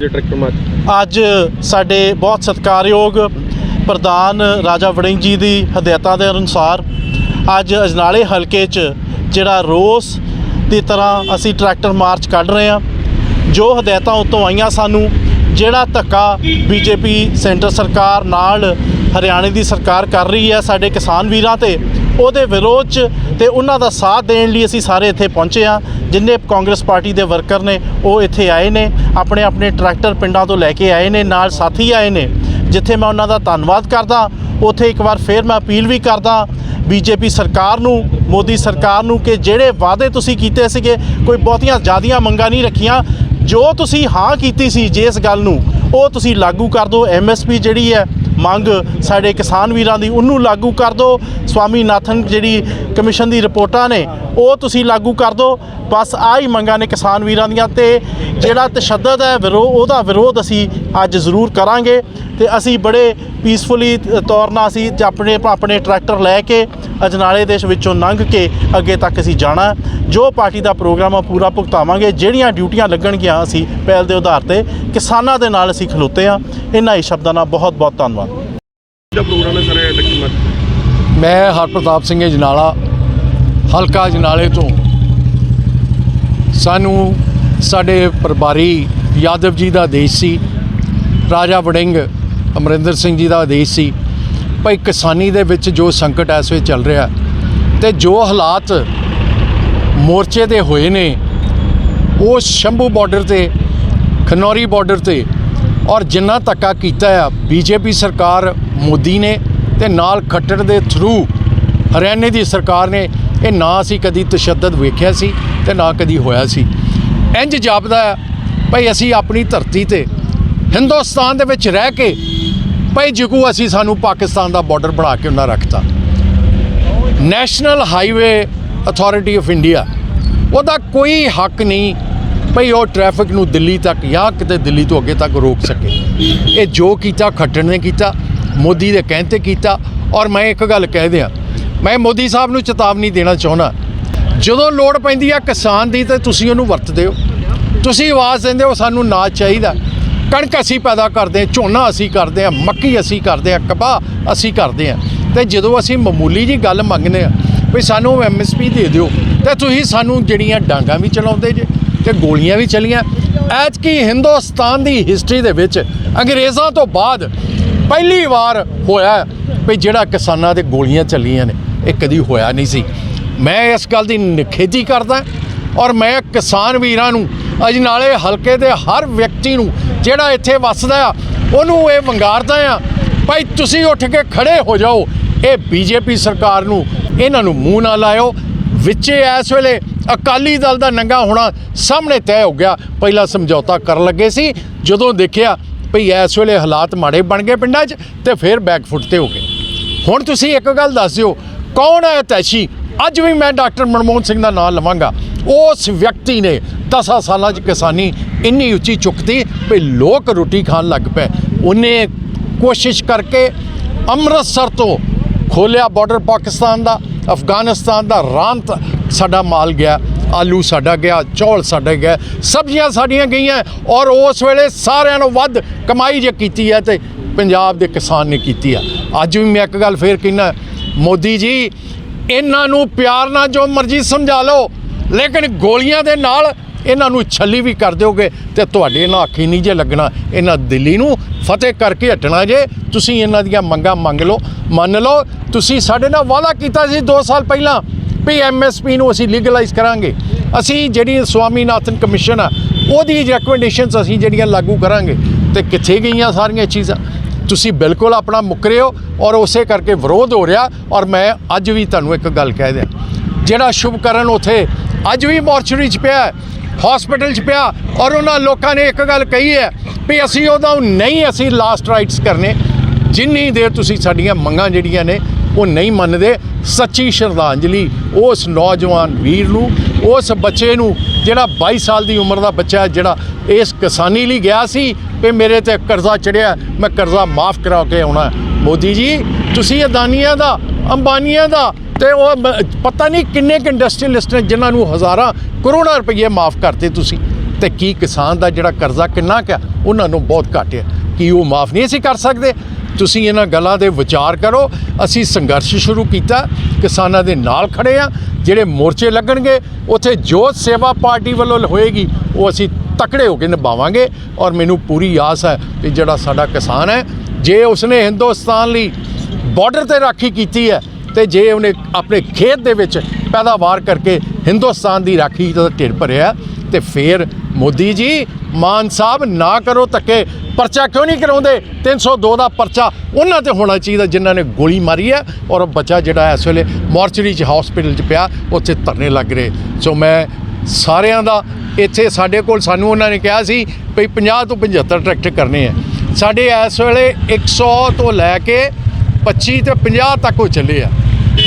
Tractor ਮਾਰ ਅੱਜ ਸਾਡੇ ਬਹੁਤ ਸਤਿਕਾਰਯੋਗ ਪ੍ਰਧਾਨ ਰਾਜਾ ਵੜਿੰਗ ਜੀ ਦੀ ਹਦਾਇਤਾਂ ਦੇ ਅਨੁਸਾਰ ਅੱਜ ਅਜਨਾਲੇ ਹਲਕੇ 'ਚ ਜਿਹੜਾ ਰੋਸ ਦੀ ਤਰ੍ਹਾਂ ਅਸੀਂ ਟਰੈਕਟਰ ਮਾਰਚ ਕੱਢ ਰਹੇ ਹਾਂ, ਜੋ ਹਦਾਇਤਾਂ ਉਤੋਂ ਆਈਆਂ ਸਾਨੂੰ, ਜਿਹੜਾ ਧੱਕਾ ਬੀਜੇਪੀ ਸੈਂਟਰ ਸਰਕਾਰ ਨਾਲ ਹਰਿਆਣੇ ਦੀ ਸਰਕਾਰ ਕਰ ਰਹੀ ਹੈ ਸਾਡੇ ਕਿਸਾਨ ਵੀਰਾਂ ਤੇ ਉਹਦੇ ਵਿਰੋਧ 'ਚ ਤੇ ਉਹਨਾਂ ਦਾ ਸਾਥ ਦੇਣ ਲਈ ਅਸੀਂ ਸਾਰੇ ਇੱਥੇ ਪਹੁੰਚੇ ਹਾਂ। ਜਿੰਨੇ ਕਾਂਗਰਸ ਪਾਰਟੀ ਦੇ ਵਰਕਰ ਨੇ, ਉਹ ਇੱਥੇ ਆਏ ਨੇ, ਆਪਣੇ ਆਪਣੇ ਟਰੈਕਟਰ ਪਿੰਡਾਂ ਤੋਂ ਲੈ ਕੇ ਆਏ ਨੇ, ਨਾਲ ਸਾਥੀ ਆਏ ਨੇ, ਜਿੱਥੇ ਮੈਂ ਉਹਨਾਂ ਦਾ ਧੰਨਵਾਦ ਕਰਦਾ। ਉੱਥੇ ਇੱਕ ਵਾਰ ਫੇਰ ਮੈਂ ਅਪੀਲ ਵੀ ਕਰਦਾ ਬੀਜੇਪੀ ਸਰਕਾਰ ਨੂੰ, ਮੋਦੀ ਸਰਕਾਰ ਨੂੰ ਕਿ ਜਿਹੜੇ ਵਾਅਦੇ ਤੁਸੀਂ ਕੀਤੇ ਸੀਗੇ, ਕੋਈ ਬਹੁਤੀਆਂ ਜ਼ਿਆਦੀਆਂ ਮੰਗਾਂ ਨਹੀਂ ਰੱਖੀਆਂ। ਜੋ ਤੁਸੀਂ ਹਾਂ ਕੀਤੀ ਸੀ ਜਿਸ ਗੱਲ ਨੂੰ, ਉਹ ਤੁਸੀਂ ਲਾਗੂ ਕਰ ਦਿਓ। ਐਮਐਸਪੀ ਜਿਹੜੀ ਹੈ ਮੰਗ ਸਾਡੇ ਕਿਸਾਨ ਵੀਰਾਂ ਦੀ, ਉਹਨੂੰ ਲਾਗੂ ਕਰ ਦਿਓ। ਸਵਾਮੀਨਾਥਨ ਜਿਹੜੀ ਕਮਿਸ਼ਨ ਦੀ ਰਿਪੋਰਟਾਂ ਨੇ, ਉਹ ਤੁਸੀਂ ਲਾਗੂ ਕਰ ਦਿਓ। ਬਸ ਆਹ ਹੀ ਮੰਗਾਂ ਨੇ ਕਿਸਾਨ ਵੀਰਾਂ ਦੀਆਂ ਤੇ ਜਿਹੜਾ ਤਸ਼ੱਦਦ ਹੈ, ਵਿਰੋ, ਉਹਦਾ ਵਿਰੋਧ ਅਸੀਂ ਅੱਜ ਜ਼ਰੂਰ ਕਰਾਂਗੇ ਤੇ ਅਸੀਂ ਬੜੇ ਪੀਸਫੁਲੀ ਤੌਰ ਨਾਲ ਅਸੀਂ ਆਪਣੇ ਆਪਣੇ ਟਰੈਕਟਰ ਲੈ ਕੇ ਅਜਨਾਲੇ ਦੇਸ਼ ਵਿੱਚੋਂ ਲੰਘ ਕੇ ਅੱਗੇ ਤੱਕ ਅਸੀਂ ਜਾਣਾ। ਜੋ ਪਾਰਟੀ ਦਾ ਪ੍ਰੋਗਰਾਮ ਆ ਪੂਰਾ ਭੁਗਤਾਵਾਂਗੇ। ਜਿਹੜੀਆਂ ਡਿਊਟੀਆਂ ਲੱਗਣਗੀਆਂ ਅਸੀਂ ਪਹਿਲ ਦੇ ਆਧਾਰ ਤੇ ਕਿਸਾਨਾਂ ਦੇ ਨਾਲ ਅਸੀਂ ਖਲੋਤੇ ਆ ਇਹਨਾਂ ਹੀ ਸ਼ਬਦਾਂ ਨਾਲ ਬਹੁਤ ਬਹੁਤ ਧੰਨਵਾਦ। ਦਾ ਪ੍ਰੋਗਰਾਮ ਹੈ ਸਾਰਾ ਇਹ ਟਰੈਕਟਰ ਮਾਰ ਮੈਂ ਹਰਪ੍ਰਤਾਪ ਸਿੰਘ ਜਨਾਲਾ ਹਲਕਾ ਜਨਾਲੇ ਤੋਂ। ਸਾਨੂੰ ਸਾਡੇ ਪ੍ਰਭਾਰੀ ਯਾਦਵ ਜੀ ਦਾ ਆਦੇਸ਼ ਸੀ ਰਾਜਾ ਵੜਿੰਗ ਅਮਰਿੰਦਰ ਸਿੰਘ ਜੀ ਦਾ ਆਦੇਸ਼ ਸੀ। ਭਾਈ ਕਿਸਾਨੀ ਦੇ ਵਿੱਚ ਜੋ ਸੰਕਟ ਇਸ ਵੇਲੇ ਚੱਲ ਰਿਹਾ ਤੇ ਜੋ ਹਾਲਾਤ ਮੋਰਚੇ ਦੇ ਹੋਏ ਨੇ, ਉਹ ਸ਼ੰਭੂ ਬਾਰਡਰ ਤੇ, ਖਨੌਰੀ ਬਾਰਡਰ ਤੇ ਔਰ ਜਿੰਨਾ ਧੱਕਾ ਕੀਤਾ ਆ, ਬੀਜੇਪੀ ਸਰਕਾਰ ਮੋਦੀ ਨੇ ਤੇ ਨਾਲ ਖੱਟੜ ਦੇ ਥਰੂ ਹਰਿਆਣੇ ਦੀ ਸਰਕਾਰ ਨੇ, ਇਹ ਨਾ ਅਸੀਂ ਕਦੀ ਤਸ਼ੱਦਦ ਵੇਖਿਆ ਸੀ ਤੇ ਨਾ ਕਦੀ ਹੋਇਆ ਸੀ। ਇੰਜ ਜਾਪਦਾ ਹੈ ਭਈ ਅਸੀਂ ਆਪਣੀ ਧਰਤੀ ਤੇ ਹਿੰਦੁਸਤਾਨ ਦੇ ਵਿੱਚ ਰਹਿ ਕੇ ਭਾਈ ਜਿਕੂ ਅਸੀਂ ਸਾਨੂੰ ਪਾਕਿਸਤਾਨ ਦਾ ਬਾਰਡਰ ਬਣਾ ਕੇ ਉਹਨਾਂ ਰੱਖਤਾ। National highway authority of India ਉਹਦਾ ਕੋਈ ਹੱਕ ਨਹੀਂ ਭਈ ਉਹ ਟ੍ਰੈਫਿਕ ਨੂੰ ਦਿੱਲੀ ਤੱਕ ਜਾਂ ਕਿਤੇ ਦਿੱਲੀ ਤੋਂ ਅੱਗੇ ਤੱਕ ਰੋਕ ਸਕੇ। ਇਹ ਜੋ ਕੀਤਾ ਖੱਟਣ ਨੇ ਕੀਤਾ, ਮੋਦੀ ਦੇ ਕਹਿਣ ਤੇ ਕੀਤਾ। ਔਰ ਮੈਂ ਇੱਕ ਗੱਲ ਕਹਿ ਦਿਆਂ, ਮੈਂ ਮੋਦੀ ਸਾਹਿਬ ਨੂੰ ਚੇਤਾਵਨੀ ਦੇਣਾ ਚਾਹੁੰਦਾ, ਜਦੋਂ ਲੋੜ ਪੈਂਦੀ ਆ ਕਿਸਾਨ ਦੀ, ਤੇ ਤੁਸੀਂ ਉਹਨੂੰ ਵਰਤਦੇ ਹੋ। ਤੁਸੀਂ ਆਵਾਜ਼ ਦਿੰਦੇ ਹੋ, ਸਾਨੂੰ ਨਾਚ ਚਾਹੀਦਾ। ਕਣਕ ਅਸੀਂ ਪੈਦਾ ਕਰਦੇ ਹਾਂ, ਝੋਨਾ ਅਸੀਂ ਕਰਦੇ ਹਾਂ, ਮੱਕੀ ਅਸੀਂ ਕਰਦੇ ਹਾਂ, ਕਪਾਹ ਅਸੀਂ ਕਰਦੇ ਹਾਂ। ਤੇ ਜਦੋਂ ਅਸੀਂ ਮਾਮੂਲੀ ਜੀ ਗੱਲ ਮੰਗਨੇ ਆ ਵੀ ਸਾਨੂੰ ਐਮਐਸਪੀ ਦੇ ਦਿਓ, ਤੇ ਤੁਸੀਂ ਸਾਨੂੰ ਜਿਹੜੀਆਂ ਡਾਂਗਾਂ ਵੀ ਚਲਾਉਂਦੇ ਜੇ ਤੇ ਗੋਲੀਆਂ ਵੀ ਚਲੀਆਂ। ਐਤਕੀ ਹਿੰਦੁਸਤਾਨ ਦੀ ਹਿਸਟਰੀ ਦੇ ਵਿੱਚ ਅੰਗਰੇਜ਼ਾਂ ਤੋਂ ਬਾਅਦ ਪਹਿਲੀ ਵਾਰ ਹੋਇਆ ਵੀ ਜਿਹੜਾ ਕਿਸਾਨਾਂ ਦੇ ਗੋਲੀਆਂ ਚੱਲੀਆਂ ਨੇ, ਇਹ ਕਦੀ ਹੋਇਆ ਨਹੀਂ ਸੀ। ਮੈਂ ਇਸ ਗੱਲ ਦੀ ਨਿਖੇਧੀ ਕਰਦਾ ਔਰ ਮੈਂ ਕਿਸਾਨ ਵੀਰਾਂ ਨੂੰ ਅਜਨਾਲੇ ਹਲਕੇ ਦੇ ਹਰ ਵਿਅਕਤੀ ਨੂੰ ਜਿਹੜਾ ਇੱਥੇ ਵੱਸਦਾ ਆ, ਉਹਨੂੰ ਇਹ ਵੰਗਾਰਦਾ ਆ, ਭਾਈ ਤੁਸੀਂ ਉੱਠ ਕੇ ਖੜੇ ਹੋ ਜਾਓ। ਇਹ ਬੀਜੇਪੀ ਸਰਕਾਰ ਨੂੰ ਇਹਨਾਂ ਨੂੰ ਮੂੰਹ ਨਾ ਲਾਇਓ। ਵਿੱਚੇ ਇਸ ਵੇਲੇ ਅਕਾਲੀ ਦਲ ਦਾ ਨੰਗਾ ਹੋਣਾ ਸਾਹਮਣੇ ਤੈਅ ਹੋ ਗਿਆ। ਪਹਿਲਾਂ ਸਮਝੌਤਾ ਕਰਨ ਲੱਗੇ ਸੀ, ਜਦੋਂ ਦੇਖਿਆ ਭਈ ਇਸ ਵੇਲੇ ਹਾਲਾਤ ਮਾੜੇ ਬਣ ਗਏ ਪਿੰਡਾਂ 'ਚ ਤੇ ਫਿਰ ਬੈਕਫੁੱਟ ਤੇ ਹੋ ਗਏ। ਹੁਣ ਤੁਸੀਂ ਇੱਕ ਗੱਲ ਦੱਸ ਦਿਓ, ਕੌਣ ਹੈ ਤੈਸ਼ੀ? ਅੱਜ ਵੀ ਮੈਂ ਡਾਕਟਰ ਮਨਮੋਹਨ ਸਿੰਘ ਦਾ ਨਾਮ ਲਵਾਂਗਾ। ਉਸ ਵਿਅਕਤੀ ਨੇ 10 ਸਾਲਾਂ 'ਚ ਕਿਸਾਨੀ ਇੰਨੀ ਉੱਚੀ ਚੁੱਕਤੀ ਵੀ ਲੋਕ ਰੋਟੀ ਖਾਣ ਲੱਗ ਪਏ। ਉਹਨੇ ਕੋਸ਼ਿਸ਼ ਕਰਕੇ ਅੰਮ੍ਰਿਤਸਰ ਤੋਂ ਖੋਲਿਆ ਬਾਰਡਰ ਪਾਕਿਸਤਾਨ ਦਾ, ਅਫਗਾਨਿਸਤਾਨ ਦਾ, ਰਾਂਤ ਸਾਡਾ ਮਾਲ ਗਿਆ, ਆਲੂ ਸਾਡਾ ਗਿਆ, ਚੌਲ ਸਾਡਾ ਗਿਆ, ਸਬਜ਼ੀਆਂ ਸਾਡੀਆਂ ਗਈਆਂ ਔਰ ਉਸ ਵੇਲੇ ਸਾਰਿਆਂ ਨੂੰ ਵੱਧ ਕਮਾਈ ਜੇ ਕੀਤੀ ਹੈ ਤੇ ਪੰਜਾਬ ਦੇ ਕਿਸਾਨ ਨੇ ਕੀਤੀ ਆ। ਅੱਜ ਵੀ ਮੈਂ ਇੱਕ ਗੱਲ ਫੇਰ ਕਹਿਣਾ ਮੋਦੀ ਜੀ, ਇਹਨਾਂ ਨੂੰ ਪਿਆਰ ਨਾਲ ਜੋ ਮਰਜ਼ੀ ਸਮਝਾ ਲਓ, ਲੇਕਿਨ ਗੋਲੀਆਂ ਦੇ ਨਾਲ ਇਹਨਾਂ ਨੂੰ ਛੱਲੀ ਵੀ ਕਰ ਦਿਓਗੇ ਤੇ ਤੁਹਾਡੇ ਨਾਲ ਅੱਖੀ ਨਹੀਂ ਜੇ ਲੱਗਣਾ। ਇਹਨਾਂ ਦਿੱਲੀ ਨੂੰ ਫਤਿਹ ਕਰਕੇ ਹਟਣਾ ਜੇ। ਤੁਸੀਂ ਇਹਨਾਂ ਦੀਆਂ ਮੰਗਾਂ ਮੰਗ ਲਓ, ਮੰਨ ਲਓ, ਤੁਸੀਂ ਸਾਡੇ ਨਾਲ ਵਾਅਦਾ ਕੀਤਾ ਸੀ 2 ਸਾਲ ਪਹਿਲਾਂ ਵੀ ਐਮਐਸਪੀ ਨੂੰ ਅਸੀਂ ਲੀਗਲਾਈਜ਼ ਕਰਾਂਗੇ। ਅਸੀਂ ਜਿਹੜੀ ਸਵਾਮੀਨਾਥਨ ਕਮਿਸ਼ਨ ਆ, ਉਹਦੀ ਰეკਮੈਂਡੇਸ਼ਨਸ ਅਸੀਂ ਜਿਹੜੀਆਂ ਲਾਗੂ ਕਰਾਂਗੇ ਤੇ ਕਿੱਥੇ ਗਈਆਂ ਸਾਰੀਆਂ ਚੀਜ਼ਾਂ? ਤੁਸੀਂ ਬਿਲਕੁਲ ਆਪਣਾ ਮੁੱਕਰੇ ਹੋ ਔਰ ਉਸੇ ਕਰਕੇ ਵਿਰੋਧ ਹੋ ਰਿਹਾ ਔਰ ਮੈਂ ਅੱਜ ਵੀ ਤੁਹਾਨੂੰ ਇੱਕ ਗੱਲ ਕਹਿ ਦਿਆਂ ਜਿਹੜਾ ਸ਼ੁਭਕਰਨ ਉਥੇ ਅੱਜ ਵੀ ਮੋਰਚਰੀ 'ਚ ਪਿਆ ਹਸਪੀਟਲ 'ਚ ਪਿਆ ਔਰ ਉਹਨਾਂ ਲੋਕਾਂ ਨੇ ਇੱਕ ਗੱਲ ਕਹੀ ਹੈ ਵੀ ਅਸੀਂ ਉਹਦਾ ਨਹੀਂ ਅਸੀਂ ਲਾਸਟ ਰਾਈਟਸ ਕਰਨੇ। ਜਿੰਨੀ ਦੇਰ ਤੁਸੀਂ ਸਾਡੀਆਂ ਮੰਗਾਂ ਜਿਹੜੀਆਂ ਨੇ, ਉਹ ਨਹੀਂ ਮੰਨਦੇ, ਸੱਚੀ ਸ਼ਰਧਾਂਜਲੀ ਉਸ ਨੌਜਵਾਨ ਵੀਰ ਨੂੰ, ਉਸ ਬੱਚੇ ਨੂੰ, ਜਿਹੜਾ 22 ਸਾਲ ਦੀ ਉਮਰ ਦਾ ਬੱਚਾ ਹੈ, ਜਿਹੜਾ ਇਸ ਕਿਸਾਨੀ ਲਈ ਗਿਆ ਸੀ ਕਿ ਮੇਰੇ ਤੇ ਕਰਜ਼ਾ ਚੜਿਆ, ਮੈਂ ਕਰਜ਼ਾ ਮਾਫ ਕਰਾ ਕੇ ਆਉਣਾ ਮੋਦੀ ਜੀ, ਤੁਸੀਂ ਅਦਾਨੀਆਂ ਦਾ, ਅੰਬਾਨੀਆਂ ਦਾ, ਤੇ ਉਹ ਪਤਾ ਨਹੀਂ ਕਿੰਨੇ ਕੁ ਇੰਡਸਟਰੀਅਲਿਸਟ ਨੇ ਜਿਨ੍ਹਾਂ ਨੂੰ ਹਜ਼ਾਰਾਂ ਕਰੋੜਾਂ ਰੁਪਏ ਮਾਫ ਕਰਤੇ ਤੁਸੀਂ। ਤੇ ਕੀ ਕਿਸਾਨ ਦਾ ਜਿਹੜਾ ਕਰਜ਼ਾ ਕਿੰਨਾ ਕੁ ਉਹਨਾਂ ਨੂੰ ਬਹੁਤ ਘੱਟ ਹੈ ਕੀ ਉਹ ਮਾਫ ਨਹੀਂ ਅਸੀਂ ਕਰ ਸਕਦੇ? ਤੁਸੀਂ ਇਹਨਾਂ ਗੱਲਾਂ ਦੇ ਵਿਚਾਰ ਕਰੋ। ਅਸੀਂ ਸੰਘਰਸ਼ ਸ਼ੁਰੂ ਕੀਤਾ। ਕਿਸਾਨਾਂ ਦੇ ਨਾਲ ਖੜੇ ਆ। ਜਿਹੜੇ ਮੋਰਚੇ ਲੱਗਣਗੇ, ਉੱਥੇ ਜੋ ਸੇਵਾ ਪਾਰਟੀ ਵੱਲੋਂ ਹੋਏਗੀ, ਉਹ ਅਸੀਂ ਤਕੜੇ ਹੋ ਕੇ ਨਿਭਾਵਾਂਗੇ। ਔਰ ਮੈਨੂੰ ਪੂਰੀ ਆਸ ਹੈ ਕਿ ਜਿਹੜਾ ਸਾਡਾ ਕਿਸਾਨ ਹੈ, ਜੇ ਉਸਨੇ ਹਿੰਦੁਸਤਾਨ ਲਈ ਬਾਰਡਰ ਤੇ ਰਾਖੀ ਕੀਤੀ ਹੈ, ਤੇ ਜੇ ਉਹਨੇ ਆਪਣੇ ਖੇਤ ਦੇ ਵਿੱਚ ਪੈਦਾਵਾਰ ਕਰਕੇ ਹਿੰਦੁਸਤਾਨ ਦੀ ਰਾਖੀ ਦਾ ਢਿਰ ਭਰਿਆ ਤੇ ਫਿਰ ਮੋਦੀ ਜੀ, ਮਾਨ ਸਾਹਿਬ ਨਾ ਕਰੋ ਧੱਕੇ, ਪਰਚਾ ਕਿਉਂ ਨਹੀਂ ਕਰਾਉਂਦੇ? 302 ਦਾ ਪਰਚਾ ਉਹਨਾਂ ਤੇ ਹੋਣਾ ਚਾਹੀਦਾ ਜਿਨ੍ਹਾਂ ਨੇ ਗੋਲੀ ਮਾਰੀ ਹੈ ਔਰ ਬੱਚਾ ਜਿਹੜਾ ਇਸ ਵੇਲੇ ਮੋਰਚਰੀ 'ਚ ਹਸਪੀਟਲ 'ਚ ਪਿਆ, ਉੱਥੇ ਧਰਨੇ ਲੱਗ ਰਹੇ। ਸੋ ਮੈਂ ਸਾਰਿਆਂ ਦਾ ਇੱਥੇ ਸਾਡੇ ਕੋਲ ਸਾਨੂੰ ਉਹਨਾਂ ਨੇ ਕਿਹਾ ਸੀ ਵੀ 50 ਤੋਂ 75 ਟਰੈਕਟਰ ਕਰਨੇ ਆ ਸਾਡੇ ਇਸ ਵੇਲੇ 100 ਤੋਂ ਲੈ ਕੇ 25 ਤੇ 50 ਤੱਕ ਉਹ ਚੱਲੇ ਆ।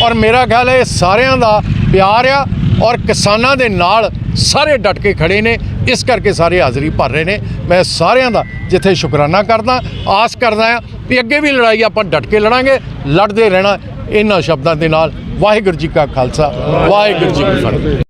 ਔਰ ਮੇਰਾ ਖਿਆਲ ਹੈ ਇਹ ਸਾਰਿਆਂ ਦਾ ਪਿਆਰ ਆ। ਔਰ ਕਿਸਾਨਾਂ ਦੇ ਨਾਲ ਸਾਰੇ ਡਟ ਕੇ ਖੜੇ ਨੇ। ਇਸ ਕਰਕੇ ਸਾਰੇ ਹਾਜ਼ਰੀ ਭਰ ਰਹੇ ਨੇ। ਮੈਂ ਸਾਰਿਆਂ ਦਾ ਜਿੱਥੇ ਸ਼ੁਕਰਾਨਾ ਕਰਦਾ, ਆਸ ਕਰਦਾ ਆ ਵੀ ਅੱਗੇ ਵੀ ਲੜਾਈ ਆਪਾਂ ਡਟ ਕੇ ਲੜਾਂਗੇ। ਲੜਦੇ ਰਹਿਣਾ ਇਹਨਾਂ ਸ਼ਬਦਾਂ ਦੇ ਨਾਲ। ਵਾਹਿਗੁਰੂ ਜੀ ਕਾ ਖਾਲਸਾ, ਵਾਹਿਗੁਰੂ ਜੀ ਕੀ ਫਤਿਹ।